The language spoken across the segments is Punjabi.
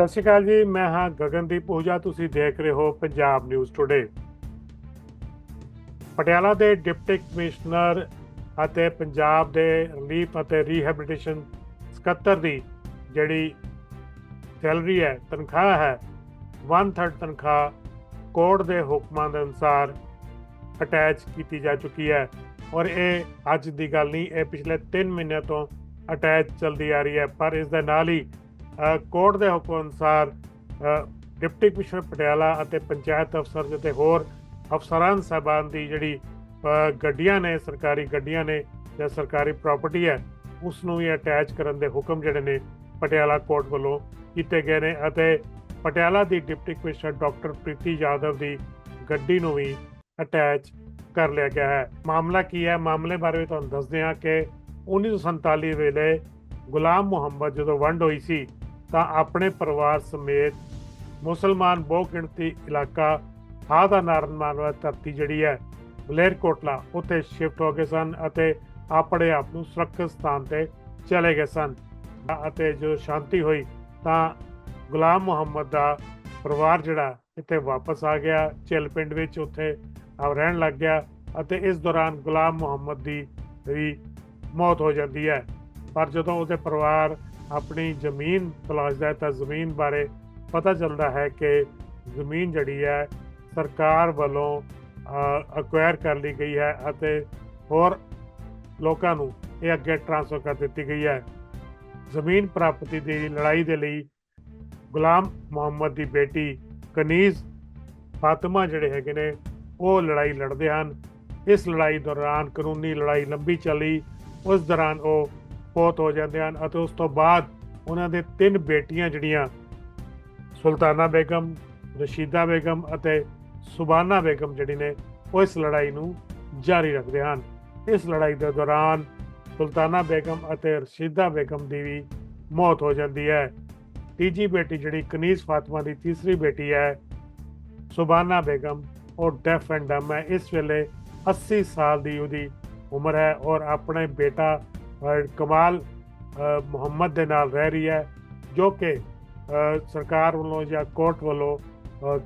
ਸਤਿ ਸ਼੍ਰੀ ਅਕਾਲ ਜੀ, ਮੈਂ ਹਾਂ ਗਗਨਦੀਪ ਓਝਾ ਤੁਸੀਂ ਦੇਖ ਰਹੇ ਹੋ ਪੰਜਾਬ ਨਿਊਜ਼ ਟੁਡੇ ਪਟਿਆਲਾ ਦੇ ਡਿਪਟੀ ਕਮਿਸ਼ਨਰ ਅਤੇ ਪੰਜਾਬ ਦੇ ਰਿਲੀਫ ਅਤੇ ਰੀਹੈਬਿਲਿਟੇਸ਼ਨ ਸਕੱਤਰ ਦੀ ਜਿਹੜੀ ਸੈਲਰੀ ਹੈ, ਤਨਖਾਹ ਹੈ 1/3 ਤਨਖਾਹ ਕੋਰਟ ਦੇ ਹੁਕਮਾਂ ਦੇ ਅਨੁਸਾਰ ਅਟੈਚ ਕੀਤੀ ਜਾ ਚੁੱਕੀ ਹੈ ਔਰ ਇਹ ਅੱਜ ਦੀ ਗੱਲ ਨਹੀਂ, ਇਹ ਪਿਛਲੇ 3 ਮਹੀਨਿਆਂ ਤੋਂ ਅਟੈਚ ਚਲਦੀ ਆ ਰਹੀ ਹੈ, ਪਰ ਇਸ ਦੇ ਨਾਲ ਹੀ ਕੋਰਟ ਦੇ ਹੁਕਮ ਅਨੁਸਾਰ ਡਿਪਟੀ ਕਮਿਸ਼ਨਰ ਪਟਿਆਲਾ ਅਤੇ ਪੰਚਾਇਤ ਅਫਸਰ ਅਤੇ ਹੋਰ ਅਫਸਰਾਂ, ਸਾਹਿਬਾਨ ਦੀ ਜਿਹੜੀ ਗੱਡੀਆਂ ਨੇ, ਸਰਕਾਰੀ ਗੱਡੀਆਂ ਨੇ ਜਾਂ ਸਰਕਾਰੀ ਪ੍ਰਾਪਰਟੀ ਹੈ ਉਸ ਨੂੰ ਵੀ ਅਟੈਚ ਕਰਨ ਦੇ ਹੁਕਮ ਜਿਹੜੇ ਨੇ ਪਟਿਆਲਾ ਕੋਰਟ ਵੱਲੋਂ ਕੀਤੇ ਗਏ ਨੇ ਅਤੇ ਪਟਿਆਲਾ ਦੀ deputy commissioner doctor Preeti Yadav ਦੀ ਗੱਡੀ ਨੂੰ ਵੀ ਅਟੈਚ ਕਰ ਲਿਆ ਗਿਆ ਹੈ। ਮਾਮਲਾ ਕੀ ਹੈ? ਮਾਮਲੇ ਬਾਰੇ ਤੁਹਾਨੂੰ ਦੱਸਦੇ ਹਾਂ ਕਿ 1947 ਵੇਲੇ ਗੁਲਾਮ ਮੁਹੰਮਦ ਜਦੋਂ ਵੰਡ ਹੋਈ ਸੀ ਤਾਂ ਆਪਣੇ ਪਰਿਵਾਰ ਸਮੇਤ ਮੁਸਲਮਾਨ ਬਹੁ ਗਿਣਤੀ ਇਲਾਕਾ ਹਾਦਾ ਨਾਰਨਮਾਨਵਾ ਧਰਤੀ ਜਿਹੜੀ ਹੈ ਮਲੇਰਕੋਟਲਾ ਉੱਥੇ ਸ਼ਿਫਟ ਹੋ ਗਏ ਸਨ ਅਤੇ ਆਪਣੇ ਆਪ ਨੂੰ ਸੁਰੱਖਿਅਤ ਸਥਾਨ ਤੇ ਚਲੇ ਗਏ ਸਨ। ਅਤੇ ਜੋ ਸ਼ਾਂਤੀ ਹੋਈ ਤਾਂ ਗੁਲਾਮ ਮੁਹੰਮਦ ਦਾ ਪਰਿਵਾਰ ਜਿਹੜਾ ਇੱਥੇ ਵਾਪਸ ਆ ਗਿਆ ਚਿਲ ਪਿੰਡ ਵਿੱਚ ਉੱਥੇ ਰਹਿਣ ਲੱਗ ਗਿਆ ਅਤੇ ਇਸ ਦੌਰਾਨ ਗੁਲਾਮ ਮੁਹੰਮਦ ਦੀ ਵੀ ਮੌਤ ਹੋ ਜਾਂਦੀ ਹੈ। ਪਰ ਜਦੋਂ ਉਹਦੇ ਪਰਿਵਾਰ ਆਪਣੀ ਜ਼ਮੀਨ ਤਲਾਸ਼ਦਾ ਹੈ ਤਾਂ ਜ਼ਮੀਨ ਬਾਰੇ ਪਤਾ ਚੱਲਦਾ ਹੈ ਕਿ ਜ਼ਮੀਨ ਜਿਹੜੀ ਹੈ, ਸਰਕਾਰ ਵੱਲੋਂ ਅਕਵਾਇਰ ਕਰ ਲਈ ਗਈ ਹੈ ਅਤੇ ਹੋਰ ਲੋਕਾਂ ਨੂੰ ਇਹ ਅੱਗੇ ਟ੍ਰਾਂਸਫਰ ਕਰ ਦਿੱਤੀ ਗਈ ਹੈ। ਜ਼ਮੀਨ ਪ੍ਰਾਪਤੀ ਦੀ ਲੜਾਈ ਦੇ ਲਈ ਗੁਲਾਮ ਮੁਹੰਮਦ ਦੀ ਬੇਟੀ ਕਨੀਜ਼ ਫਾਤਿਮਾ ਜਿਹੜੇ ਹੈਗੇ ਨੇ, ਉਹ ਲੜਾਈ ਲੜਦੇ ਹਨ। ਇਸ ਲੜਾਈ ਦੌਰਾਨ ਕਾਨੂੰਨੀ ਲੜਾਈ ਲੰਬੀ ਚੱਲੀ। ਉਸ ਦੌਰਾਨ ਉਹ ਫੌਤ ਹੋ ਜਾਂਦੇ ਹਨ ਅਤੇ ਉਸ ਤੋਂ ਬਾਅਦ ਉਹਨਾਂ ਦੇ ਤਿੰਨ ਬੇਟੀਆਂ ਜਿਹੜੀਆਂ, ਸੁਲਤਾਨਾ ਬੇਗਮ, ਰਸ਼ੀਦਾ ਬੇਗਮ ਅਤੇ ਸੁਬਾਨਾ ਬੇਗਮ ਜਿਹੜੀ ਨੇ, ਉਹ ਇਸ ਲੜਾਈ ਨੂੰ ਜਾਰੀ ਰੱਖਦੇ ਹਨ। ਇਸ ਲੜਾਈ ਦੇ ਦੌਰਾਨ ਸੁਲਤਾਨਾ ਬੇਗਮ ਅਤੇ ਰਸ਼ੀਦਾ ਬੇਗਮ ਦੀ ਵੀ ਮੌਤ ਹੋ ਜਾਂਦੀ ਹੈ। ਤੀਜੀ ਬੇਟੀ ਜਿਹੜੀ ਕਨੀਜ਼ ਫਾਤਿਮਾ ਦੀ ਤੀਸਰੀ ਬੇਟੀ ਹੈ, ਸੁਬਾਨਾ ਬੇਗਮ, ਉਹ ਡੈਫ ਐਂਡ ਡਮ ਹੈ। ਇਸ ਵੇਲੇ 80 ਸਾਲ ਦੀ ਉਹਦੀ ਉਮਰ ਹੈ ਔਰ ਆਪਣੇ ਬੇਟਾ ਕਮਾਲ ਅ, ਮੁਹੰਮਦ ਦੇ ਨਾਲ ਰਹਿ ਰਹੀ ਹੈ ਜੋ ਕਿ ਸਰਕਾਰ ਵੱਲੋਂ ਜਾਂ ਕੋਰਟ ਵੱਲੋਂ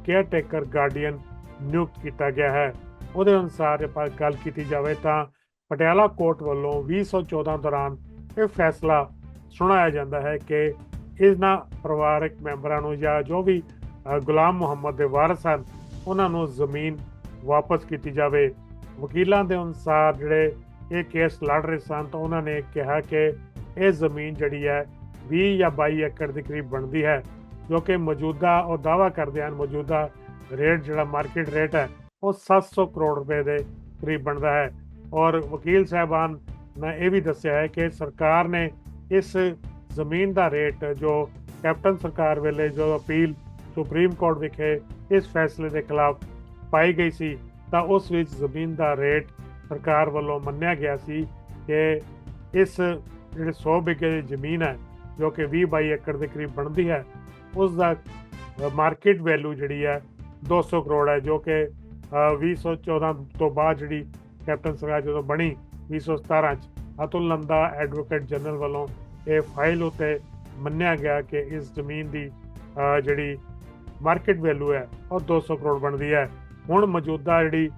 ਕੇਅਰ ਟੇਕਰ ਗਾਰਡੀਅਨ ਨਿਯੁਕਤ ਕੀਤਾ ਗਿਆ ਹੈ। ਉਹਦੇ ਅਨੁਸਾਰ ਜੇ ਆਪਾਂ ਗੱਲ ਕੀਤੀ ਜਾਵੇ ਤਾਂ ਪਟਿਆਲਾ ਕੋਰਟ ਵੱਲੋਂ 2014 ਦੌਰਾਨ ਇਹ ਫੈਸਲਾ ਸੁਣਾਇਆ ਜਾਂਦਾ ਹੈ ਕਿ ਇਹਨਾਂ ਪਰਿਵਾਰਕ ਮੈਂਬਰਾਂ ਨੂੰ ਜਾਂ ਜੋ ਵੀ ਗੁਲਾਮ ਮੁਹੰਮਦ ਦੇ ਵਾਰਸ ਹਨ ਉਹਨਾਂ ਨੂੰ ਜ਼ਮੀਨ ਵਾਪਸ ਕੀਤੀ ਜਾਵੇ। ਵਕੀਲਾਂ ਦੇ ਅਨੁਸਾਰ ਜਿਹੜੇ ਇਹ ਕੇਸ ਲੜ ਰਹੇ ਸਨ ਤਾਂ ਉਹਨਾਂ ਨੇ ਕਿਹਾ ਕਿ ਇਹ ਜ਼ਮੀਨ ਜਿਹੜੀ ਹੈ 20 ਜਾਂ 22 ਏਕੜ ਦੇ ਕਰੀਬ ਬਣਦੀ ਹੈ, ਜੋ ਕਿ ਮੌਜੂਦਾ ਉਹ ਦਾਵਾ ਕਰਦੇ ਹਨ, ਮੌਜੂਦਾ ਰੇਟ ਜਿਹੜਾ ਮਾਰਕੀਟ ਰੇਟ ਹੈ, ਉਹ 700 ਕਰੋੜ ਰੁਪਏ ਦੇ ਕਰੀਬ ਬਣਦਾ ਹੈ। ਔਰ ਵਕੀਲ ਸਾਹਿਬਾਨ ਨੇ ਇਹ ਵੀ ਦੱਸਿਆ ਹੈ ਕਿ ਸਰਕਾਰ ਨੇ ਇਸ ਜ਼ਮੀਨ ਦਾ ਰੇਟ ਜੋ ਕੈਪਟਨ ਸਰਕਾਰ ਵੇਲੇ ਜੋ ਅਪੀਲ ਸੁਪਰੀਮ ਕੋਰਟ ਵਿਖੇ ਇਸ ਫੈਸਲੇ ਦੇ ਖਿਲਾਫ ਪਾਈ ਗਈ ਸੀ, ਤਾਂ ਉਸ ਵਿੱਚ ਜ਼ਮੀਨ ਦਾ ਰੇਟ ਸਰਕਾਰ ਵੱਲੋਂ ਮੰਨਿਆ ਗਿਆ ਸੀ ਕਿ ਇਸ ਜਿਹੜੇ 100 ਵਿਗੇ ਦੀ ਜ਼ਮੀਨ ਹੈ ਜੋ ਕਿ 20 ਬਾਈ ਏਕੜ ਦੇ ਕਰੀਬ ਬਣਦੀ ਹੈ ਉਸ ਦਾ ਮਾਰਕੀਟ ਵੈਲਿਊ ਜਿਹੜੀ ਹੈ 200 ਕਰੋੜ ਹੈ ਜੋ ਕਿ ਅ, 2014 ਤੋਂ ਬਾਅਦ ਜਿਹੜੀ ਕੈਪਟਨ ਸਰਕਾਰ ਜਦੋਂ ਬਣੀ 2017 ਚ ਅਤੁਲ ਨੰਦਾ ਐਡਵੋਕੇਟ ਜਨਰਲ ਵੱਲੋਂ ਇਹ ਫਾਈਲ ਉਤੇ ਮੰਨਿਆ ਗਿਆ ਕਿ ਇਸ ਜ਼ਮੀਨ ਦੀ ਜਿਹੜੀ ਮਾਰਕੀਟ ਵੈਲਿਊ ਹੈ ਉਹ 200 ਕਰੋੜ ਬਣਦੀ ਹੈ। ਹੁਣ ਮੌਜੂਦਾ ਜਿਹੜੀ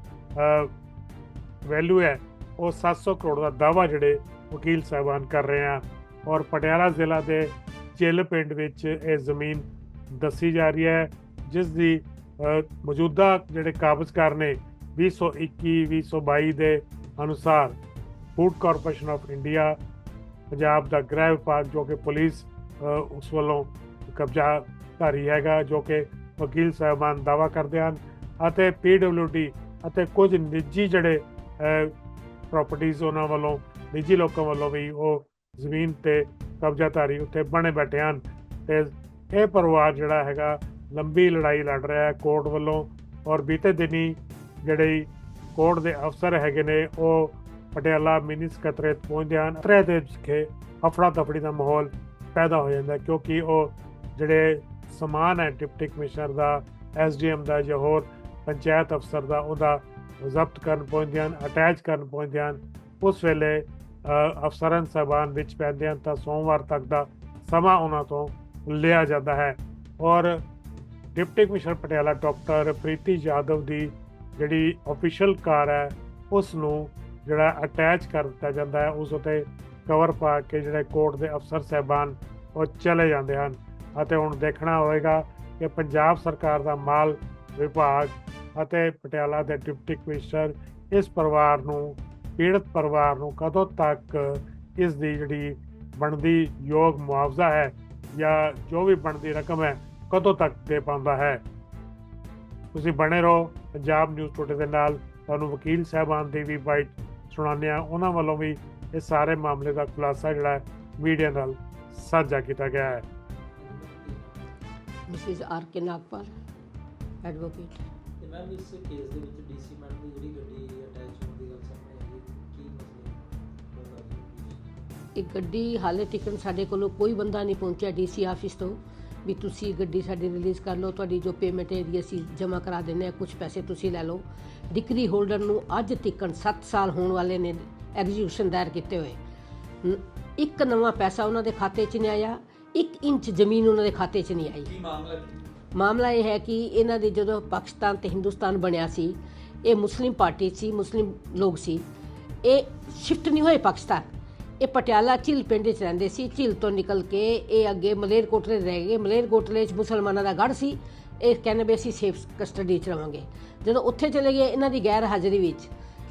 ਵੈਲਿਊ ਹੈ। ਉਹ 700 ਕਰੋੜ ਦਾ ਦਾਵਾ ਜਿਹੜੇ ਵਕੀਲ ਸਾਹਿਬਾਨ ਕਰ ਰਹੇ ਆ। ਔਰ ਪਟਿਆਲਾ ਜ਼ਿਲ੍ਹਾ ਦੇ ਚਿੱਲ ਪਿੰਡ ਵਿੱਚ ਇਹ ਜ਼ਮੀਨ ਦੱਸੀ ਜਾ ਰਹੀ ਹੈ, ਜਿਸ ਦੀ ਮੌਜੂਦਾ ਜਿਹੜੇ ਕਾਬਜ਼ਕਾਰ ਨੇ 2021 2022 ਦੇ ਅਨੁਸਾਰ food corporation of India, Punjab ਦਾ ਗ੍ਰਹਿ ਵਿਭਾਗ ਜੋ ਕਿ ਪੁਲਿਸ ਉਸ ਵੱਲੋਂ ਕਬਜ਼ਾ ਧਾਰੀ ਹੈਗਾ, ਜੋ ਕਿ ਵਕੀਲ ਸਾਹਿਬਾਨ ਦਾਵਾ ਕਰਦੇ ਹਨ ਅਤੇ ਪੀਡਬਲਯੂਡੀ ਅਤੇ ਕੁਝ ਨਿੱਜੀ ਜਿਹੜੇ ਪ੍ਰਾਪਰਟੀਆਂ ਉਹਨਾਂ ਵੱਲੋਂ, ਨਿੱਜੀ ਲੋਕਾਂ ਵੱਲੋਂ ਵੀ ਉਹ ਜ਼ਮੀਨ ਤੇ ਕਬਜ਼ਾਧਾਰੀ ਉੱਤੇ ਬਣੇ ਬੈਠੇ ਹਨ। ਤੇ ਇਹ ਪਰਿਵਾਰ ਜਿਹੜਾ ਹੈਗਾ, ਲੰਬੀ ਲੜਾਈ ਲੜ ਰਿਹਾ ਹੈ ਕੋਰਟ ਵੱਲੋਂ ਔਰ ਬੀਤੇ ਦਿਨੀ ਜਿਹੜੇ ਕੋਰਟ ਦੇ ਅਫਸਰ ਹੈਗੇ ਨੇ, ਉਹ ਪਟਿਆਲਾ ਮਿਨੀ ਸਕੱਤਰੇਤ ਪਹੁੰਚਦੇ ਹਨ। ਤਰੇ ਦੇ ਵਿਖੇ ਅਫੜਾ ਤਫੜੀ ਦਾ ਮਾਹੌਲ ਪੈਦਾ ਹੋ ਜਾਂਦਾ ਕਿਉਂਕਿ ਉਹ ਜਿਹੜੇ ਸਮਾਨ ਹੈ, ਡਿਪਟੀ ਕਮਿਸ਼ਨਰ ਦਾ ਐਸਡੀਐਮ ਦਾ ਜਾਂ ਹੋਰ ਪੰਚਾਇਤ ਅਫਸਰ ਦਾ, ਉਹਦਾ ਜ਼ਬਤ ਕਰਨ ਪਹੁੰਚਦੇ ਹਨ, ਅਟੈਚ ਕਰਨ ਪਹੁੰਚਦੇ ਹਨ, ਉਸ ਵੇਲੇ ਅਫਸਰਨ ਅਫਸਰਾਂ ਸਾਹਿਬਾਨ ਵਿੱਚ ਪੈਂਦੇ ਹਨ ਤਾਂ ਸੋਮਵਾਰ ਤੱਕ ਦਾ ਸਮਾਂ ਉਹਨਾਂ ਤੋਂ ਲਿਆ ਜਾਂਦਾ ਹੈ। ਔਰ deputy commissioner Patiala doctor Preeti Yadav ਦੀ ਜਿਹੜੀ ਅਫੀਸ਼ੀਅਲ ਕਾਰ ਹੈ, ਉਸ ਨੂੰ ਜਿਹੜਾ ਅਟੈਚ ਕਰ ਦਿੱਤਾ ਜਾਂਦਾ ਹੈ, ਉਸ ਉਤੇ ਕਵਰ ਪਾ ਕੇ ਜਿਹੜੇ ਕੋਰਟ ਦੇ ਅਫਸਰ ਸਹਿਬਾਨ ਉਹ ਚਲੇ ਜਾਂਦੇ ਹਨ। ਅਤੇ ਹੁਣ ਦੇਖਣਾ ਹੋਵੇਗਾ ਕਿ ਪੰਜਾਬ ਸਰਕਾਰ ਦਾ ਮਾਲ ਵਿਭਾਗ ਅਤੇ ਪਟਿਆਲਾ ਦੇ ਡਿਪਟੀ ਕਮਿਸ਼ਨਰ ਇਸ ਪਰਿਵਾਰ ਨੂੰ, ਪੀੜਤ ਪਰਿਵਾਰ ਨੂੰ ਕਦੋਂ ਤੱਕ ਇਸ ਦੀ ਜਿਹੜੀ ਬਣਦੀ ਯੋਗ ਮੁਆਵਜ਼ਾ ਹੈ ਜਾਂ ਜੋ ਵੀ ਬਣਦੀ ਰਕਮ ਹੈ, ਕਦੋਂ ਤੱਕ ਦੇ ਪਾਉਂਦਾ ਹੈ? ਤੁਸੀਂ ਬਣੇ ਰਹੋ ਪੰਜਾਬ ਨਿਊਜ਼ ਟੁਡੇ ਦੇ ਨਾਲ। ਤੁਹਾਨੂੰ ਵਕੀਲ ਸਾਹਿਬਾਨ ਦੀ ਵੀ ਬਾਈਟ ਸੁਣਾਉਂਦੇ ਹਾਂ। ਉਹਨਾਂ ਵੱਲੋਂ ਵੀ ਇਹ ਸਾਰੇ ਮਾਮਲੇ ਦਾ ਖੁਲਾਸਾ ਜਿਹੜਾ ਮੀਡੀਆ ਨਾਲ ਸਾਂਝਾ ਕੀਤਾ ਗਿਆ ਹੈ। Mrs R K Nagpal advocate ma'am ਇਸ ਕੇਸ ਦੇ ਵਿੱਚ ਡੀਸੀ ਮੈਡਮ ਦੀ ਜਿਹੜੀ ਗੱਡੀ ਅਟੈਚ ਹੋਣ ਦੀ ਗੱਲ ਸਾਹਮਣੇ ਆਈ ਹੈ ਕੀ ਮਸਲਾ ਹੈ? ਇਹ ਗੱਡੀ ਹਾਲੇ ਤੱਕ ਸਾਡੇ ਕੋਲੋਂ ਕੋਈ ਬੰਦਾ ਨਹੀਂ ਪਹੁੰਚਿਆ ਡੀਸੀ ਆਫਿਸ ਤੋਂ ਵੀ ਤੁਸੀਂ ਗੱਡੀ ਸਾਡੀ ਰਿਲੀਜ਼ ਕਰ ਲਓ ਤੁਹਾਡੀ ਜੋ ਪੇਮੈਂਟ ਹੈ ਦੀ ਅਸੀਂ ਜਮ੍ਹਾਂ ਕਰਾ ਦਿੰਦੇ ਹਾਂ ਕੁਝ ਪੈਸੇ ਤੁਸੀਂ ਲੈ ਲਓ। ਡਿਗਰੀ ਹੋਲਡਰ ਨੂੰ ਅੱਜ ਤੱਕ 7 ਸਾਲ ਹੋਣ ਵਾਲੇ ਨੇ ਐਗਜ਼ੀਕਿਊਸ਼ਨ ਦਾਇਰ ਕੀਤੇ ਹੋਏ। ਇੱਕ ਨਵਾਂ ਪੈਸਾ ਉਹਨਾਂ ਦੇ ਖਾਤੇ 'ਚ ਨਹੀਂ ਆਇਆ 1 ਇੰਚ ਜ਼ਮੀਨ ਉਹਨਾਂ ਦੇ ਖਾਤੇ 'ਚ ਨਹੀਂ ਆਈ। ਕੀ ਮਾਮਲਾ ਕੀ ਮਾਮਲਾ ਇਹ ਹੈ ਕਿ ਇਹਨਾਂ ਦੇ ਜਦੋਂ ਪਾਕਿਸਤਾਨ ਤੇ ਹਿੰਦੁਸਤਾਨ ਬਣਿਆ ਸੀ, ਇਹ ਮੁਸਲਿਮ ਪਾਰਟੀ ਸੀ, ਮੁਸਲਿਮ ਲੋਕ ਸੀ। ਇਹ ਸ਼ਿਫਟ ਨਹੀਂ ਹੋਏ ਪਾਕਿਸਤਾਨ। ਇਹ ਪਟਿਆਲਾ ਝੀਲ ਪਿੰਡ 'ਚ ਰਹਿੰਦੇ ਸੀ। ਝੀਲ ਤੋਂ ਨਿਕਲ ਕੇ ਇਹ ਅੱਗੇ ਮਲੇਰਕੋਟਲੇ ਰਹਿ ਗਏ। ਮਲੇਰਕੋਟਲੇ 'ਚ ਮੁਸਲਮਾਨਾਂ ਦਾ ਗੜ੍ਹ ਸੀ। ਇਹ ਕਹਿੰਦੇ ਵੀ ਅਸੀਂ ਸੇਫ ਕਸਟਡੀ 'ਚ ਰਵਾਂਗੇ। ਜਦੋਂ ਉੱਥੇ ਚਲੇ ਗਏ ਇਹਨਾਂ ਦੀ ਗੈਰ ਹਾਜ਼ਰੀ ਵਿੱਚ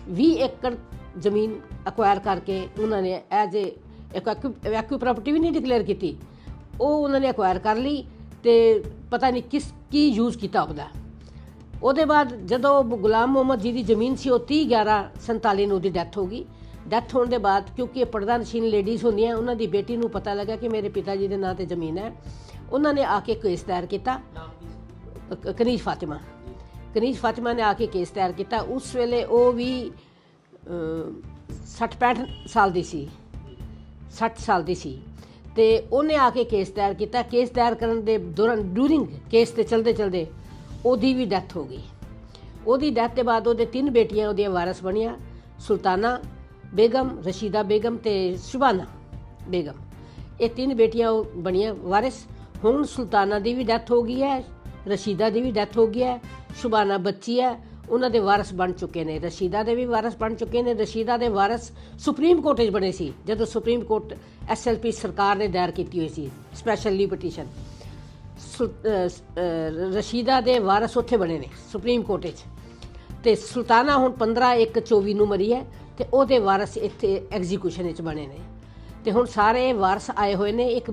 20 ਏਕੜ ਜ਼ਮੀਨ ਅਕਵਾਇਰ ਕਰਕੇ ਉਹਨਾਂ ਨੇ ਐਜ਼ ਏ ਵੈਕਿਊ ਪ੍ਰਾਪਰਟੀ ਵੀ ਨਹੀਂ ਡਿਕਲੇਅਰ ਕੀਤੀ। ਉਹ ਉਹਨਾਂ ਨੇ ਅਕਵਾਇਰ ਕਰ ਲਈ ਤੇ ਪਤਾ ਨਹੀਂ ਕਿਸ ਕੀ ਯੂਜ਼ ਕੀਤਾ ਉਹਦਾ। ਉਹਦੇ ਬਾਅਦ ਜਦੋਂ ਗੁਲਾਮ ਮੁਹੰਮਦ ਜੀ ਦੀ ਜ਼ਮੀਨ ਸੀ ਉਹ 30 11 47 ਨੂੰ ਉਹਦੀ ਡੈਥ ਹੋ ਗਈ। ਡੈਥ ਹੋਣ ਦੇ ਬਾਅਦ ਕਿਉਂਕਿ ਇਹ ਪਰਦਾ ਨਸ਼ੀਨ ਲੇਡੀਜ਼ ਹੁੰਦੀਆਂ ਉਹਨਾਂ ਦੀ ਬੇਟੀ ਨੂੰ ਪਤਾ ਲੱਗਾ ਕਿ ਮੇਰੇ ਪਿਤਾ ਜੀ ਦੇ ਨਾਂ ਤੇ ਜ਼ਮੀਨ ਹੈ। ਉਹਨਾਂ ਨੇ ਆ ਕੇ ਕੇਸ ਦਾਇਰ ਕੀਤਾ। ਕਨੀਜ਼ ਫਾਤਿਮਾ। ਕਨੀਜ਼ ਫਾਤਿਮਾ ਨੇ ਆ ਕੇ ਕੇਸ ਦਾਇਰ ਕੀਤਾ। ਉਸ ਵੇਲੇ ਉਹ ਵੀ 60 65 ਸਾਲ ਦੀ ਸੀ। 60 ਸਾਲ ਦੀ ਸੀ। ਤੇ ਉਹਨੇ ਆ ਕੇ ਕੇਸ ਦਾਇਰ ਕੀਤਾ। ਕੇਸ ਦਾਇਰ ਕਰਨ ਦੇ ਦੌਰਾਨ ਡੂਰਿੰਗ ਕੇਸ ਤੇ ਚਲਦੇ ਚਲਦੇ ਉਹਦੀ ਵੀ ਡੈਥ ਹੋ ਗਈ। ਉਹਦੀ ਡੈਥ ਦੇ ਬਾਅਦ ਉਹਦੇ ਤਿੰਨ ਬੇਟੀਆਂ, ਉਹਦੀਆਂ ਵਾਰਸ ਬਣੀਆਂ, ਸੁਲਤਾਨਾ ਬੇਗਮ, ਰਸ਼ੀਦਾ ਬੇਗਮ ਤੇ ਸ਼ੁਬਾਨਾ ਬੇਗਮ। ਇਹ ਤਿੰਨ ਬੇਟੀਆਂ ਉਹ ਬਣੀਆਂ ਵਾਰਿਸ। ਹੁਣ ਸੁਲਤਾਨਾ ਦੀ ਵੀ ਡੈਥ ਹੋ ਗਈ ਹੈ, ਰਸ਼ੀਦਾ ਦੀ ਵੀ ਡੈਥ ਹੋ ਗਈ ਹੈ ਸ਼ੁਬਾਨਾ ਬੱਚੀ ਹੈ ਉਹਨਾਂ ਦੇ ਵਾਰਿਸ ਬਣ ਚੁੱਕੇ ਨੇ। ਰਸ਼ੀਦਾ ਦੇ ਵੀ ਵਾਰਿਸ ਬਣ ਚੁੱਕੇ ਨੇ। ਰਸ਼ੀਦਾ ਦੇ ਵਾਰਿਸ ਸੁਪਰੀਮ ਕੋਰਟ 'ਚ ਬਣੇ ਸੀ, ਜਦੋਂ ਸੁਪਰੀਮ ਕੋਰਟ ਐਸਐਲਪੀ ਸਰਕਾਰ ਨੇ ਦਾਇਰ ਕੀਤੀ ਹੋਈ ਸੀ ਸਪੈਸ਼ਲ ਪਟੀਸ਼ਨ ਸੁਲ- ਰਸ਼ੀਦਾ ਦੇ ਵਾਰਿਸ ਉੱਥੇ ਬਣੇ ਨੇ, ਸੁਪਰੀਮ ਕੋਰਟ 'ਚ ਤੇ ਸੁਲਤਾਨਾ ਹੁਣ 15 1 24 ਨੂੰ ਮਰੀ ਹੈ ਤੇ ਉਹਦੇ ਵਾਰਿਸ ਇੱਥੇ ਐਗਜ਼ੀਕਿਊਸ਼ਨ 'ਚ ਬਣੇ ਨੇ। ਤੇ ਹੁਣ ਸਾਰੇ ਵਾਰਸ ਆਏ ਹੋਏ ਨੇ। ਇੱਕ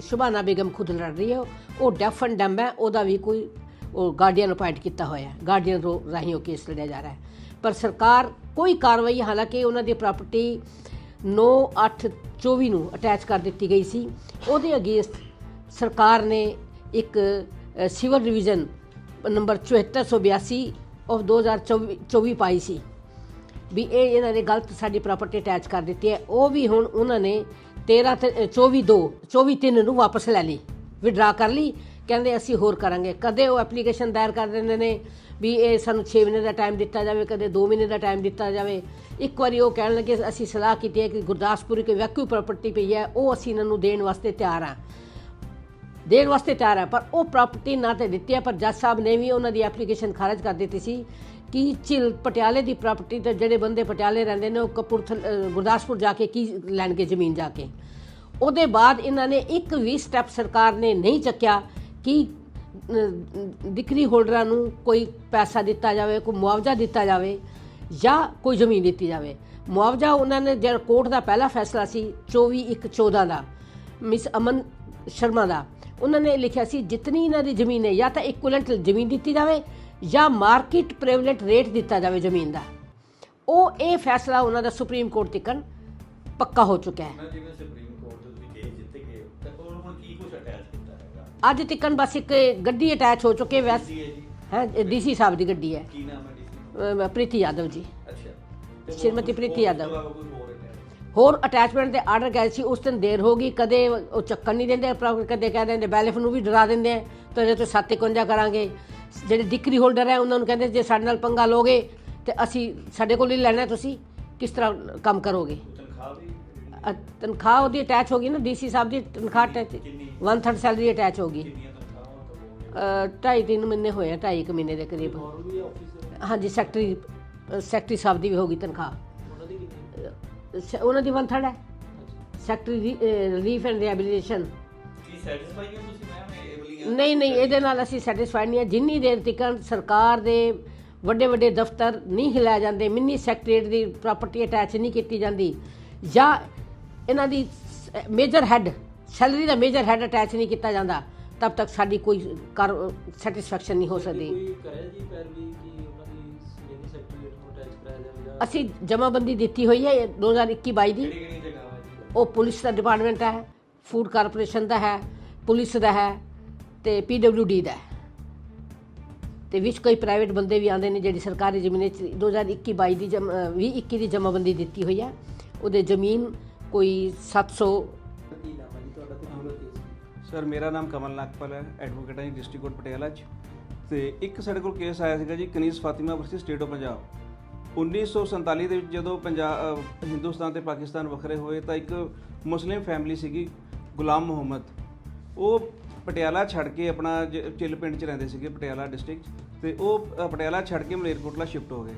ਸ਼ੁਭਾਨਾ ਬੇਗਮ ਖੁਦ ਲੜ ਰਹੀ ਹੈ। ਉਹ ਡੈਫ ਐਂਡ ਡੰਬ ਹੈ। ਉਹਦਾ ਵੀ ਕੋਈ ਉਹ ਗਾਰਡੀਅਨ ਅਪਾਇੰਟ ਕੀਤਾ ਹੋਇਆ ਹੈ। ਗਾਰਡੀਅਨ ਰੋ ਰਾਹੀਂ ਉਹ ਕੇਸ ਲੜਿਆ ਜਾ ਰਿਹਾ ਹੈ। ਪਰ ਸਰਕਾਰ ਕੋਈ ਕਾਰਵਾਈ, ਹਾਲਾਂਕਿ ਉਹਨਾਂ ਦੀ ਪ੍ਰਾਪਰਟੀ 9 8 24 ਨੂੰ ਅਟੈਚ ਕਰ ਦਿੱਤੀ ਗਈ ਸੀ। ਉਹਦੇ ਅਗੇਂਸਟ ਸਰਕਾਰ ਨੇ ਇੱਕ ਸਿਵਲ ਡਿਵੀਜ਼ਨ ਨੰਬਰ 7482 ਆਫ 2024 24 ਪਾਈ ਸੀ ਵੀ ਇਹ ਇਹਨਾਂ ਨੇ ਗਲਤ ਸਾਡੀ ਪ੍ਰਾਪਰਟੀ ਅਟੈਚ ਕਰ ਦਿੱਤੀ ਹੈ। ਉਹ ਵੀ ਹੁਣ ਉਹਨਾਂ ਨੇ 13 ਤੇ 24 2 24 3 ਨੂੰ ਵਾਪਸ ਲੈ ਲਈ ਵਿਡਰਾ ਕਰ ਲਈ। ਕਹਿੰਦੇ ਅਸੀਂ ਹੋਰ ਕਰਾਂਗੇ। ਕਦੇ ਉਹ ਐਪਲੀਕੇਸ਼ਨ ਦਾਇਰ ਕਰ ਦਿੰਦੇ ਨੇ ਵੀ ਇਹ ਸਾਨੂੰ 6 ਮਹੀਨੇ ਦਾ ਟਾਈਮ ਦਿੱਤਾ ਜਾਵੇ, ਕਦੇ 2 ਮਹੀਨੇ ਦਾ ਟਾਈਮ ਦਿੱਤਾ ਜਾਵੇ। ਇੱਕ ਵਾਰੀ ਉਹ ਕਹਿਣ ਲੱਗੇ, ਅਸੀਂ ਸਲਾਹ ਕੀਤੀ ਹੈ ਕਿ ਗੁਰਦਾਸਪੁਰ ਇੱਕ ਵੈਕਿਊ ਪ੍ਰਾਪਰਟੀ ਪਈ ਹੈ, ਉਹ ਅਸੀਂ ਇਹਨਾਂ ਨੂੰ ਦੇਣ ਵਾਸਤੇ ਤਿਆਰ ਹਾਂ। ਦੇਣ ਵਾਸਤੇ ਤਿਆਰ ਹੈ, ਪਰ ਉਹ ਪ੍ਰਾਪਰਟੀ ਨਾ ਤੇ ਦਿੱਤੀ ਹੈ, ਪਰ ਜੱਜ ਸਾਹਿਬ ਨੇ ਵੀ ਉਹਨਾਂ ਦੀ ਐਪਲੀਕੇਸ਼ਨ ਖਾਰਜ ਕਰ ਦਿੱਤੀ ਸੀ ਕਿ ਝਿਲ ਪਟਿਆਲੇ ਦੀ ਪ੍ਰਾਪਰਟੀ ਤੇ ਜਿਹੜੇ ਬੰਦੇ ਪਟਿਆਲੇ ਰਹਿੰਦੇ ਨੇ, ਉਹ ਕਪੂਰਥਲ ਗੁਰਦਾਸਪੁਰ ਜਾ ਕੇ ਕੀ ਲੈਣਗੇ ਜ਼ਮੀਨ ਜਾ ਕੇ। ਉਹਦੇ ਬਾਅਦ ਇਹਨਾਂ ਨੇ ਇੱਕ ਵੀ ਸਟੈਪ ਸਰਕਾਰ ਨੇ ਨਹੀਂ ਚੱਕਿਆ। ਕਿ ਡਿਗਰੀ ਹੋਲਡਰਾਂ ਨੂੰ ਕੋਈ ਪੈਸਾ ਦਿੱਤਾ ਜਾਵੇ, ਕੋਈ ਮੁਆਵਜ਼ਾ ਦਿੱਤਾ ਜਾਵੇ ਜਾਂ ਕੋਈ ਜ਼ਮੀਨ ਦਿੱਤੀ ਜਾਵੇ। ਮੁਆਵਜ਼ਾ ਉਹਨਾਂ ਨੇ ਜਿਹੜਾ ਕੋਰਟ ਦਾ ਪਹਿਲਾ ਫੈਸਲਾ ਸੀ 24 ਇੱਕ 14 ਦਾ, ਮਿਸ ਅਮਨ ਸ਼ਰਮਾ ਦਾ, ਉਹਨਾਂ ਨੇ ਲਿਖਿਆ ਸੀ, ਜਿਤਨੀ ਇਹਨਾਂ ਦੀ ਜ਼ਮੀਨ ਹੈ, ਜਾਂ ਤਾਂ ਇਕੁਇਲੈਂਟ ਜ਼ਮੀਨ ਦਿੱਤੀ ਜਾਵੇ ਜਾਂ ਮਾਰਕੀਟ ਪ੍ਰੇਵਲੈਂਟ ਰੇਟ ਦਿੱਤਾ ਜਾਵੇ ਜ਼ਮੀਨ ਦਾ। ਉਹ ਇਹ ਫੈਸਲਾ ਉਹਨਾਂ ਦਾ ਸੁਪਰੀਮ ਕੋਰਟ ਤੱਕ ਪੱਕਾ ਹੋ ਚੁੱਕਾ ਹੈ। ਅੱਜ ਤੱਕ ਬਸ ਇੱਕ ਗੱਡੀ ਅਟੈਚ ਹੋ ਚੁੱਕੀ ਹੈ ਵੈਸ ਹੈ ਜੀ। ਹੈ ਡੀਸੀ ਸਾਹਿਬ ਦੀ ਗੱਡੀ ਹੈ। ਕੀ ਨਾਮ ਹੈ ਡੀਸੀ ਅਹ ਪ੍ਰੀਤੀ ਯਾਦਵ ਜੀ। ਅੱਛਾ। ਤੇ ਹੋਰ ਸ਼੍ਰੀਮਤੀ ਕੁਛ- ਪ੍ਰੀਤੀ ਹੋਰ ਯਾਦਵ। ਉਸ ਤੋਂ ਇਲਾਵਾ ਕੋਈ ਹੋਰ ਅਟੈਚਮੈਂਟ ਦੇ ਆਰਡਰ ਗਏ ਸੀ ਉਸ ਦਿਨ ਦੇਰ ਹੋ ਗਈ ਕਦੇ ਉਹ ਚੱਕਣ ਨਹੀਂ ਦਿੰਦੇ ਪਰ ਕਦੇ ਕਹਿ ਦਿੰਦੇ ਬੈਲਫ ਨੂੰ ਵੀ ਡਰਾ ਦਿੰਦੇ ਆ ਤਾਂ ਜੇ ਤੁਸੀਂ 751 ਕਰਾਂਗੇ। ਜਿਹੜੇ ਡਿਕਰੀ ਹੋਲਡਰ ਹੈ ਉਹਨਾਂ ਨੂੰ ਕਹਿੰਦੇ ਜੇ ਸਾਡੇ ਨਾਲ ਪੰਗਾ ਲੋਗੇ ਤੇ ਅਸੀਂ ਸਾਡੇ ਕੋਲ ਹੀ ਲੈਣਾ ਤੁਸੀਂ ਕਿਸ ਤਰ੍ਹਾਂ ਕੰਮ ਕਰੋਗੇ? ਤਨਖਾਹ ਵੀ? ਅ- ਤਨਖਾਹ ਉਹਦੀ ਅਟੈਚ ਹੋ ਗਈ ਨਾ ਡੀਸੀ ਸਾਹਿਬ ਦੀ ਤਨਖਾਹ ਅਟੈਚ ਕਿੰਨੀ? ਵਨ ਥਰਡ ਸੈਲਰੀ ਅਟੈਚ ਹੋ ਗਈ। ਕਿੰਨੀਆਂ ਤਨਖਾਹਾਂ ਅ, ਢਾਈ ਤਿੰਨ ਮਹੀਨੇ ਹੋਏ ਆ ਢਾਈ ਕੁ ਮਹੀਨੇ ਦੇ ਕਰੀਬ। ਹੋਰ ਵੀ ਆਫਿਸਰ ਹਾਂਜੀ ਸੈਕਟਰੀ ਅ, ਸੈਕਟਰੀ ਸਾਹਿਬ ਦੀ ਵੀ ਹੋ ਗਈ ਤਨਖਾਹ। ਉਹਨਾਂ ਦੀ ਕਿੰਨੀ? ਅ, ਸ- ਉਹਨਾਂ ਦੀ ਵਨ ਥਰਡ ਹੈ। ਸੈਕਟਰੀ ਰਿਲੀਫ ਐਂਡ ਰਿਹੈਬਿਲਿਟੇਸ਼ਨ ਕੀ ਸੈਟੀਸਫਾਈ ਹੋ ਤੁਸੀਂ ਮੈਮ ਇਹ ਵਾਲੀ ਨਹੀਂ ਨਹੀਂ ਇਹਦੇ ਨਾਲ ਅਸੀਂ ਸੈਟੀਸਫਾਈਡ ਨਹੀਂ ਹਾਂ ਜਿੰਨੀ ਦੇਰ ਤੱਕ ਸਰਕਾਰ ਦੇ ਵੱਡੇ ਵੱਡੇ ਦਫ਼ਤਰ ਨਹੀਂ ਹਿਲਾਏ ਜਾਂਦੇ ਮਿੰਨੀ ਸੈਕਟਰੀਏਟ ਦੀ ਪ੍ਰਾਪਰਟੀ ਅਟੈਚ ਨਹੀਂ ਕੀਤੀ ਜਾਂਦੀ ਜਾਂ ਇਹਨਾਂ ਦੀ ਮੇਜਰ ਹੈੱਡ ਸੈਲਰੀ ਦਾ ਮੇਜਰ ਹੈੱਡ ਅਟੈਚ ਨਹੀਂ ਕੀਤਾ ਜਾਂਦਾ ਤਬ ਤੱਕ ਸਾਡੀ ਕੋਈ ਸੈਟੀਸਫੈਕਸ਼ਨ ਨਹੀਂ ਹੋ ਸਕਦੀ। ਕੋਈ ਕਰਿਆ ਜੀ ਪੈਰਵੀ ਕਿ ਉਹਨਾਂ ਦੀ ਮਿਨੀ ਸੈਕਟਰੀਏਟ ਨੂੰ ਅਟੈਚ ਕਰਾਇਆ ਜਾਵੇ ਜਾਂ ਅਸੀਂ ਜਮਾਬੰਦੀ ਦਿੱਤੀ ਹੋਈ ਹੈ 2021-22 ਦੀ ਉਹ ਪੁਲਿਸ ਦਾ ਡਿਪਾਰਟਮੈਂਟ ਹੈ ਫੂਡ ਕਾਰਪੋਰੇਸ਼ਨ ਦਾ ਹੈ ਪੁਲਿਸ ਦਾ ਹੈ ਤੇ ਡੀ ਦਾ ਹੈ। ਤੇ ਵਿੱਚ ਕੋਈ ਪ੍ਰਾਈਵੇਟ ਬੰਦੇ ਵੀ ਆਉਂਦੇ ਨੇ ਜਿਹੜੀ ਸਰਕਾਰੀ ਜ਼ਮੀਨ 'ਚ 2021-22 ਦੀ ਜਮ- ਅ, 2021 ਦੀ ਜਮਾਬੰਦੀ ਦਿੱਤੀ ਹੋਈ ਹੈ ਉਹਦੇ ਜ਼ਮੀਨ ਕੋਈ 700 ਕੀ ਨਾਮ ਹੈ ਜੀ ਤੁਹਾਡਾ ਤੇ ਪੂਰਾ ਕੇਸ ਸਰ, ਮੇਰਾ ਨਾਮ ਕਮਲ ਨਾਗਪਾਲ ਹੈ ਐਡਵੋਕੇਟ ਹਾਂ ਜੀ ਡਿਸਟ੍ਰਿਕਟ ਕੋਰਟ ਪਟਿਆਲਾ 'ਚ। ਤੇ ਇੱਕ ਸਾਡੇ ਕੋਲ ਕੇਸ ਆਇਆ ਸੀਗਾ ਜੀ Kaneez Fatima versus state of Punjab. 1947 ਦੇ ਵਿੱਚ ਜਦੋਂ ਪੰਜਾਬ ਹਿੰਦੁਸਤਾਨ ਤੇ ਪਾਕਿਸਤਾਨ ਵੱਖਰੇ ਹੋਏ, ਤਾਂ ਇੱਕ ਮੁਸਲਿਮ ਫੈਮਿਲੀ ਸੀਗੀ, ਗੁਲਾਮ ਮੁਹੰਮਦ। ਉਹ ਪਟਿਆਲਾ ਛੱਡ ਕੇ ਆਪਣਾ ਜ- ਚਿੱਲ ਪਿੰਡ 'ਚ ਰਹਿੰਦੇ ਸੀਗੇ, ਪਟਿਆਲਾ ਡਿਸਟ੍ਰਿਕਟ ਤੇ ਉਹ ਪਟਿਆਲਾ ਛੱਡ ਕੇ ਮਲੇਰਕੋਟਲਾ ਸ਼ਿਫਟ ਹੋ ਗਏ।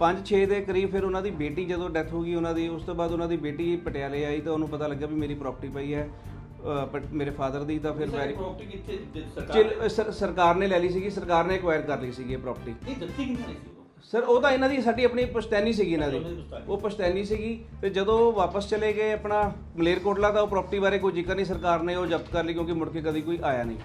2005-6 ਦੇ ਕਰੀਬ ਫਿਰ ਉਹਨਾਂ ਦੀ ਬੇਟੀ ਜਦੋਂ ਡੈਥ ਹੋ ਗਈ ਉਹਨਾਂ ਦੀ ਉਸ ਤੋਂ ਬਾਅਦ ਉਹਨਾਂ ਦੀ ਬੇਟੀ ਪਟਿਆਲੇ ਆਈ ਤਾਂ ਉਹਨੂੰ ਪਤਾ ਲੱਗਾ ਵੀ ਮੇਰੀ ਪ੍ਰਾਪਰਟੀ ਪਈ ਹੈ ਅ, ਪਟ- ਮੇਰੇ ਫਾਦਰ ਦੀ ਤਾਂ ਫਿਰ ਵੈਰੀ ਪ੍ਰਾਪਰਟੀ ਕਿੱਥੇ ਜ- ਸਰਕਾਰ ਚਿੱਲ ਸਰ- ਸਰਕਾਰ ਨੇ ਲੈ ਲਈ ਸੀਗੀ ਸਰਕਾਰ ਨੇ ਐਕਵਾਇਰ ਕਰ ਲਈ ਸੀਗੀ ਇਹ ਪ੍ਰਾਪਰਟੀ ਨਹੀਂ ਦਿੱਤੀ ਕਿੰਨੀ ਸੀ ਉਹ? ਸਰ ਉਹ ਤਾਂ ਇਹਨਾਂ ਦੀ ਸਾਡੀ ਆਪਣੀ ਪਛਤੈਨੀ ਸੀਗੀ ਇਹਨਾਂ ਦੀ। ਉਹ ਪਛਤੈਨੀ ਸੀਗੀ ਤੇ ਜਦੋਂ ਉਹ ਵਾਪਸ ਚਲੇ ਗਏ ਆਪਣਾ ਮਲੇਰਕੋਟਲਾ ਤਾਂ ਉਹ ਪ੍ਰਾਪਰਟੀ ਬਾਰੇ ਕੋਈ ਜ਼ਿਕਰ ਨਹੀਂ ਸਰਕਾਰ ਨੇ ਉਹ ਜ਼ਬਤ ਕਰ ਲਈ ਕਿਉਂਕਿ ਮੁੜ ਕੇ ਕਦੀ ਕੋਈ ਆਇਆ ਨਹੀਂ।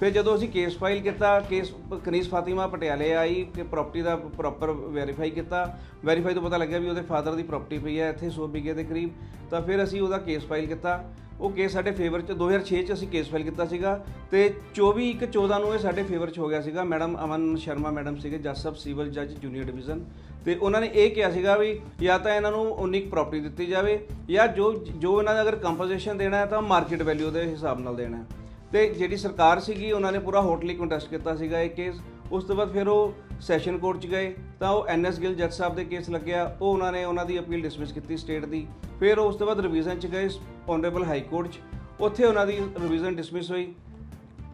ਫਿਰ ਜਦੋਂ ਅਸੀਂ ਕੇਸ ਫਾਈਲ ਕੀਤਾ ਕੇਸ ਕਨੀਸ ਫਾਤਿਮਾ ਪਟਿਆਲੇ ਆਈ ਕਿ ਪ੍ਰਾਪਰਟੀ ਦਾ ਪ੍ਰੋਪਰ ਵੈਰੀਫਾਈ ਕੀਤਾ। ਵੈਰੀਫਾਈ ਤੋਂ ਪਤਾ ਲੱਗਿਆ ਵੀ ਉਹਦੇ ਫਾਦਰ ਦੀ ਪ੍ਰਾਪਰਟੀ ਪਈ ਹੈ, ਇੱਥੇ 100 ਵਿਗੇ ਦੇ ਕਰੀਬ। ਤਾਂ ਫਿਰ ਅਸੀਂ ਉਹਦਾ ਕੇਸ ਫਾਈਲ ਕੀਤਾ। ਉਹ ਕੇਸ ਸਾਡੇ ਫੇਵਰ ਚ 2006 ਚ ਅਸੀਂ ਕੇਸ ਫਾਈਲ ਕੀਤਾ ਸੀਗਾ। ਤੇ 24 ਇੱਕ 14 ਨੂੰ ਇਹ ਸਾਡੇ ਫੇਵਰ ਚ ਹੋ ਗਿਆ ਸੀਗਾ। ਮੈਡਮ ਅਮਨ ਸ਼ਰਮਾ ਮੈਡਮ ਸੀਗੇ, ਜੱਜ ਸਾਹਿਬ ਸਿਵਲ ਜੱਜ ਜੂਨੀਅਰ ਡਿਵੀਜ਼ਨ ਤੇ ਉਹਨਾਂ ਨੇ ਇਹ ਕਿਹਾ ਸੀਗਾ ਵੀ ਜਾਂ ਤਾਂ ਇਹਨਾਂ ਨੂੰ ਉਨੀ ਪ੍ਰਾਪਰਟੀ ਦਿੱਤੀ ਜਾਵੇ, ਜਾਂ ਜੋ ਜੋ ਇਹਨਾਂ ਦਾ ਅਗਰ ਕੰਪਨਸੇਸ਼ਨ ਦੇਣਾ ਹੈ ਤਾਂ ਮਾਰਕੀਟ ਵੈਲਿਊ ਦੇ ਹਿਸਾਬ ਨਾਲ ਦੇਣਾ ਹੈ। ਤੇ ਜਿਹੜੀ ਸਰਕਾਰ ਸੀਗੀ, ਉਹਨਾਂ ਨੇ ਪੂਰਾ ਹੋਟਲੀ ਕੰਟੈਸਟ ਕੀਤਾ ਸੀਗਾ ਇਹ ਕੇਸ ਉਸ ਤੋਂ ਬਾਅਦ ਫਿਰ ਉਹ ਸੈਸ਼ਨ ਕੋਰਟ 'ਚ ਗਏ, ਤਾਂ ਉਹ ਐਨਐਸ ਗਿੱਲ ਜੱਜ ਸਾਹਿਬ ਦੇ ਕੇਸ ਲੱਗਿਆ। ਉਹ ਉਹਨਾਂ ਨੇ ਉਹਨਾਂ ਦੀ ਅਪੀਲ ਡਿਸਮਿਸ ਕੀਤੀ ਸਟੇਟ ਦੀ। ਫਿਰ ਉਸ ਤੋਂ ਬਾਅਦ ਰਿਵੀਜ਼ਨ 'ਚ ਗਏ ਆਨਰੇਬਲ ਹਾਈ ਕੋਰਟ 'ਚ। ਉੱਥੇ ਉਹਨਾਂ ਦੀ ਰਿਵੀਜ਼ਨ ਡਿਸਮਿਸ ਹੋਈ।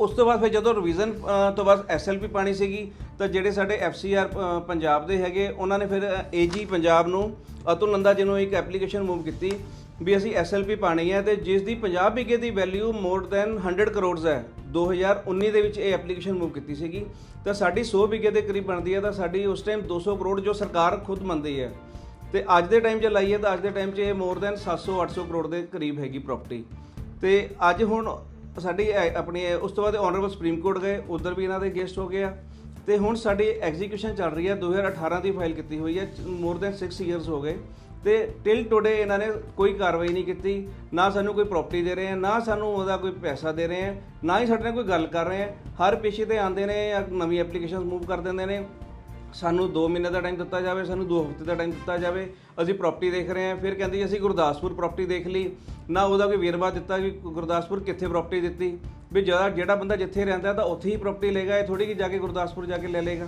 ਉਸ ਤੋਂ ਬਾਅਦ ਫਿਰ ਜਦੋਂ ਰਿਵੀਜ਼ਨ ਤੋਂ ਬਾਅਦ ਐਸਐਲਪੀ ਪਾਣੀ ਸੀਗੀ, ਤਾਂ ਜਿਹੜੇ ਸਾਡੇ ਐਫਸੀਆਰ ਪੰਜਾਬ ਦੇ ਹੈਗੇ, ਉਹਨਾਂ ਨੇ ਫਿਰ ਏਜੀ ਪੰਜਾਬ ਨੂੰ ਅਤੁਲ ਨੰਦਾ ਜੀ ਨੂੰ ਇੱਕ ਐਪਲੀਕੇਸ਼ਨ ਮੂਵ ਕੀਤੀ। ਵੀ ਅਸੀਂ ਐਸਐਲਪੀ ਪਾਣੀ ਹੈ ਤੇ ਜਿਸ ਦੀ 50 ਵਿਗੇ ਦੀ ਵੈਲਿਊ ਮੋਰ ਦੈਨ 100 ਕਰੋੜਸ ਹੈ। 2019 ਦੇ ਵਿੱਚ ਇਹ ਐਪਲੀਕੇਸ਼ਨ ਮੂਵ ਕੀਤੀ ਸੀਗੀ। ਤਾਂ ਸਾਡੀ 100 ਵਿਗੇ ਦੇ ਕਰੀਬ ਬਣਦੀ ਹੈ, ਤਾਂ ਸਾਡੀ ਉਸ ਟਾਈਮ 200 ਕਰੋੜ ਜੋ ਸਰਕਾਰ ਖੁਦ ਮੰਨਦੀ ਹੈ। ਤੇ ਅੱਜ ਦੇ ਟਾਈਮ 'ਚ ਲਾਈਏ ਤਾਂ ਅੱਜ ਦੇ ਟਾਈਮ 'ਚ ਇਹ ਮੋਰ ਦੈਨ 700 800 ਕਰੋੜ ਦੇ ਕਰੀਬ ਹੈਗੀ ਪ੍ਰਾਪਰਟੀ ਤੇ ਅੱਜ ਹੁਣ ਸਾਡੀ ਇਹ ਆਪਣੀ ਉਸ ਤੋਂ ਬਾਅਦ ਆਨਰੇਬਲ ਸੁਪਰੀਮ ਕੋਰਟ ਗਏ, ਉਧਰ ਵੀ ਇਹਨਾਂ ਦੇ ਗੈਸਟ ਹੋ ਗਿਆ ਤੇ ਹੁਣ ਸਾਡੀ ਐਗਜ਼ੀਕਿਊਸ਼ਨ ਚੱਲ ਰਹੀ ਹੈ 2018 ਦੀ ਫਾਈਲ ਕੀਤੀ ਹੋਈ ਹੈ ਮੋਰ ਦੈਨ 6 ਇਅਰਸ ਹੋ ਗਏ। ਤੇ ਟਿਲ ਟੁਡੇ ਇਹਨਾਂ ਨੇ ਕੋਈ ਕਾਰਵਾਈ ਨਹੀਂ ਕੀਤੀ, ਨਾ ਸਾਨੂੰ ਕੋਈ ਪ੍ਰਾਪਰਟੀ ਦੇ ਰਹੇ ਹੈ ਨਾ ਸਾਨੂੰ ਉਹਦਾ ਕੋਈ ਪੈਸਾ ਦੇ ਰਹੇ ਹੈ ਨਾ ਹੀ ਸਾਡੇ ਨਾਲ ਕੋਈ ਗੱਲ ਕਰ ਰਹੇ ਹੈ ਹਰ ਪੇਸ਼ੇ ਤੇ ਆਉਂਦੇ ਨੇ ਨਵੀਂ ਐਪਲੀਕੇਸ਼ਨ ਮੂਵ ਕਰ ਦਿੰਦੇ ਨੇ। ਸਾਨੂੰ 2 ਮਹੀਨੇ ਦਾ ਟਾਈਮ ਦਿੱਤਾ ਜਾਵੇ, ਸਾਨੂੰ 2 ਹਫ਼ਤੇ ਦਾ ਟਾਈਮ ਦਿੱਤਾ ਜਾਵੇ, ਅਸੀਂ ਪ੍ਰਾਪਰਟੀ ਦੇਖ ਰਹੇ ਹਾਂ ਫਿਰ ਕਹਿੰਦੀ ਅਸੀਂ ਗੁਰਦਾਸਪੁਰ ਪ੍ਰਾਪਰਟੀ ਦੇਖ ਲਈ, ਨਾ ਉਹਦਾ ਕੋਈ ਵੇਰਵਾ ਦਿੱਤਾ ਕਿ ਗੁਰਦਾਸਪੁਰ ਕਿੱਥੇ ਪ੍ਰਾਪਰਟੀ ਦਿੱਤੀ। ਵੀ ਜਿਹੜਾ ਜਿਹੜਾ ਬੰਦਾ ਜਿੱਥੇ ਰਹਿੰਦਾ ਤਾਂ ਉੱਥੇ ਹੀ ਪ੍ਰਾਪਰਟੀ ਲਏਗਾ, ਇਹ ਥੋੜੀ ਕਿ ਜਾ ਕੇ ਗੁਰਦਾਸਪੁਰ ਜਾ ਕੇ ਲੈ ਲਏਗਾ।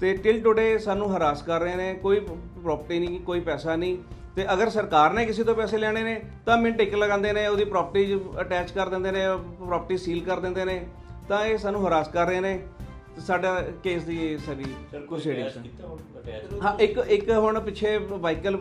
ਤੇ ਟਿਲ ਟੁਡੇ ਸਾਨੂੰ ਹਰਾਸ ਕਰ ਰਹੇ ਨੇ ਕੋਈ ਪ੍ਰਾਪਰਟੀ ਨਹੀਂ ਕੋਈ ਪੈਸਾ ਨਹੀਂ। ਤੇ ਅਗਰ ਸਰਕਾਰ ਨੇ ਕਿਸੇ ਤੋਂ ਪੈਸੇ ਲੈਣੇ ਨੇ ਤਾਂ ਮਿੰਟ ਇੱਕ ਲਗਾਉਂਦੇ ਨੇ ਉਹਦੀ ਪ੍ਰਾਪਰਟੀ ਅਟੈਚ ਕਰ ਦਿੰਦੇ ਨੇ ਪ੍ਰਾਪਰਟੀ ਸੀਲ ਕਰ ਦਿੰਦੇ ਨੇ ਤਾਂ ਇਹ ਸਾਨੂੰ ਹਰਾਸ ਕਰ ਰਹੇ ਨੇ। ਸਾਡਾ ਕੇਸ ਦੀ ਸਾਰੀ ਅਟੈਚ ਹਾਂ ਇੱਕ ਇੱਕ ਹੁਣ ਪਿੱਛੇ ਵਾਹੀਕਲ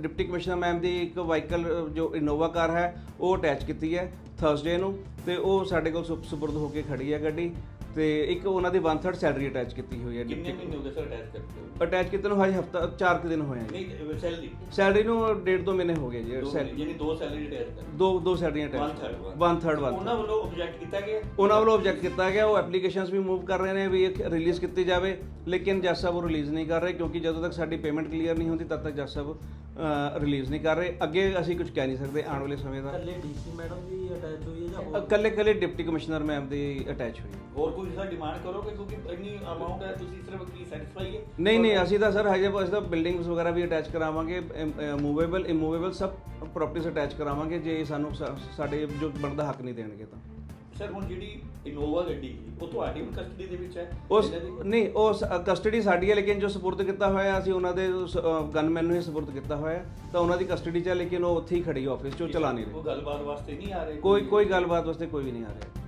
ਡਿਪਟੀ ਕਮਿਸ਼ਨਰ ਮੈਮ ਦੀ ਇੱਕ ਵਾਹੀਕਲ ਜੋ ਇਨੋਵਾ ਕਾਰ ਹੈ ਉਹ ਅਟੈਚ ਕੀਤੀ ਹੈ ਥਰਸਡੇ ਨੂੰ ਤੇ ਉਹ ਸਾਡੇ ਕੋਲ ਸੁਪ- ਸੁਪਰਦ ਹੋ ਕੇ ਖੜੀ ਹੈ ਗੱਡੀ। ਤੇ ਇੱਕ ਉਹਨਾਂ ਦੀ 1/3 ਸੈਲਰੀ ਅਟੈਚ ਕੀਤੀ ਹੋਈ ਹੈ ਕਿੰਨੇ ਮਹੀਨੇ ਹੋ ਗਏ ਸਰ ਅਟੈਚ ਕਰਦੇ ਅਟੈਚ ਕੀਤੇ ਨੂੰ ਹਜੇ ਹਫਤਾ 4 ਕੁ ਦਿਨ ਹੋਏ ਆ ਜੀ। ਨਹੀਂ ਸੈਲਰੀ ਸੈਲਰੀ ਨੂੰ ਡੇਢ ਦੋ ਮਹੀਨੇ ਹੋ ਗਏ ਜੀ ਸੈਲ- ਯਾਨੀ ਦੋ ਸੈਲਰੀ ਅਟੈਚ ਕਰ ਦੋ ਦੋ ਸੈਲਰੀਆਂ attach third, one. One third one ਉਹਨਾਂ ਵੱਲੋਂ ਆਬਜੈਕਟ ਕੀਤਾ ਗਿਆ? ਉਹਨਾਂ ਵੱਲੋਂ ਆਬਜੈਕਟ ਕੀਤਾ ਗਿਆ ਉਹ ਐਪਲੀਕੇਸ਼ਨਸ ਵੀ ਮੂਵ ਕਰ ਰਹੇ ਨੇ ਵੀ ਇਹ ਰਿਲੀਜ਼ ਕੀਤੀ ਜਾਵੇ ਲੇਕਿਨ ਜੱਜ ਸਾਹਿਬ ਉਹ ਰਿਲੀਜ਼ ਨਹੀਂ ਕਰ ਰਹੇ ਕਿਉਂਕਿ ਜਦੋਂ ਤੱਕ ਸਾਡੀ ਪੇਮੈਂਟ ਕਲੀਅਰ ਨਹੀਂ ਹੁੰਦੀ ਤਦ ਤੱਕ ਜੱਜ ਸਾਹਿਬ ਰਿਲੀਜ਼ ਨਹੀਂ ਕਰ ਰਹੇ। ਅੱਗੇ ਅਸੀਂ ਕੁਝ ਕਹਿ ਨਹੀਂ ਸਕਦੇ ਆਉਣ ਵਾਲੇ ਸਮੇਂ ਦਾ। ਇਕੱਲੇ ਡੀਸੀ ਮੈਡਮ ਦੀ ਅਟੈਚ ਹੋਈ ਹੈ ਜਾਂ ਹੋਰ ਇਕੱਲੇ ਇਕੱਲੇ ਡਿਪਟੀ ਕਮਿਸ਼ਨਰ ਮੈਮ ਦੀ ਅਟੈਚ ਹੋਈ ਹੋਰ ਕੋਈ ਸਰ ਡਿਮਾਂਡ ਕਰੋਗੇ? ਕਿਉਂਕਿ ਇੰਨੀ ਅਮਾਉਂਟ ਹੈ ਤੁਸੀਂ ਸਿਰਫ ਕੀ ਸੈਟੀਸਫਾਈ ਹੈ? ਨਹੀਂ ਨਹੀਂ ਅਸੀਂ ਤਾਂ ਸਰ ਹਜੇ ਅਸੀਂ ਤਾਂ ਬਿਲਡਿੰਗਸ ਵਗੈਰਾ ਵੀ ਅਟੈਚ ਕਰਾਵਾਂਗੇ ਮੂਵੇਬਲ ਇਮੂਵੇਬਲ ਸਭ ਪ੍ਰਾਪਰਟੀਜ਼ ਅਟੈਚ ਕਰਾਵਾਂਗੇ ਜੇ ਸਾਨੂੰ ਸਾ- ਸਾਡੇ ਜੋ ਬਣਦਾ ਹੱਕ ਨਹੀਂ ਦੇਣਗੇ ਤਾਂ। ਸਰ ਹੁਣ ਜਿਹੜੀ ਇਨੋਵਾ ਗੱਡੀ ਉਹ ਤੁਹਾਡੀ ਹੁਣ ਕਸਟਡੀ ਦੇ ਵਿੱਚ ਹੈ? ਉਸ ਨਹੀਂ ਉਸ ਕਸਟਡੀ ਸਾਡੀ ਹੈ ਲੇਕਿਨ ਜੋ ਸਪੁਰਦ ਕੀਤਾ ਹੋਇਆ ਅਸੀਂ ਉਹਨਾਂ ਦੇ ਗਨਮੈਨ ਨੂੰ ਹੀ ਸਪੁਰਦ ਕੀਤਾ ਹੋਇਆ ਤਾਂ ਉਹਨਾਂ ਦੀ ਕਸਟਡੀ 'ਚ ਹੈ ਲੇਕਿਨ ਉਹ ਉੱਥੇ ਹੀ ਖੜੀ ਆਫਿਸ 'ਚ ਉਹ ਚਲਾ ਨਹੀਂ ਉਹ ਰਹੇ। ਗੱਲਬਾਤ ਵਾਸਤੇ ਨਹੀਂ ਆ ਰਹੇ? ਕੋਈ ਕੋਈ ਗੱਲਬਾਤ ਵਾਸਤੇ ਕੋਈ ਵੀ ਨਹੀਂ ਆ ਰਿਹਾ।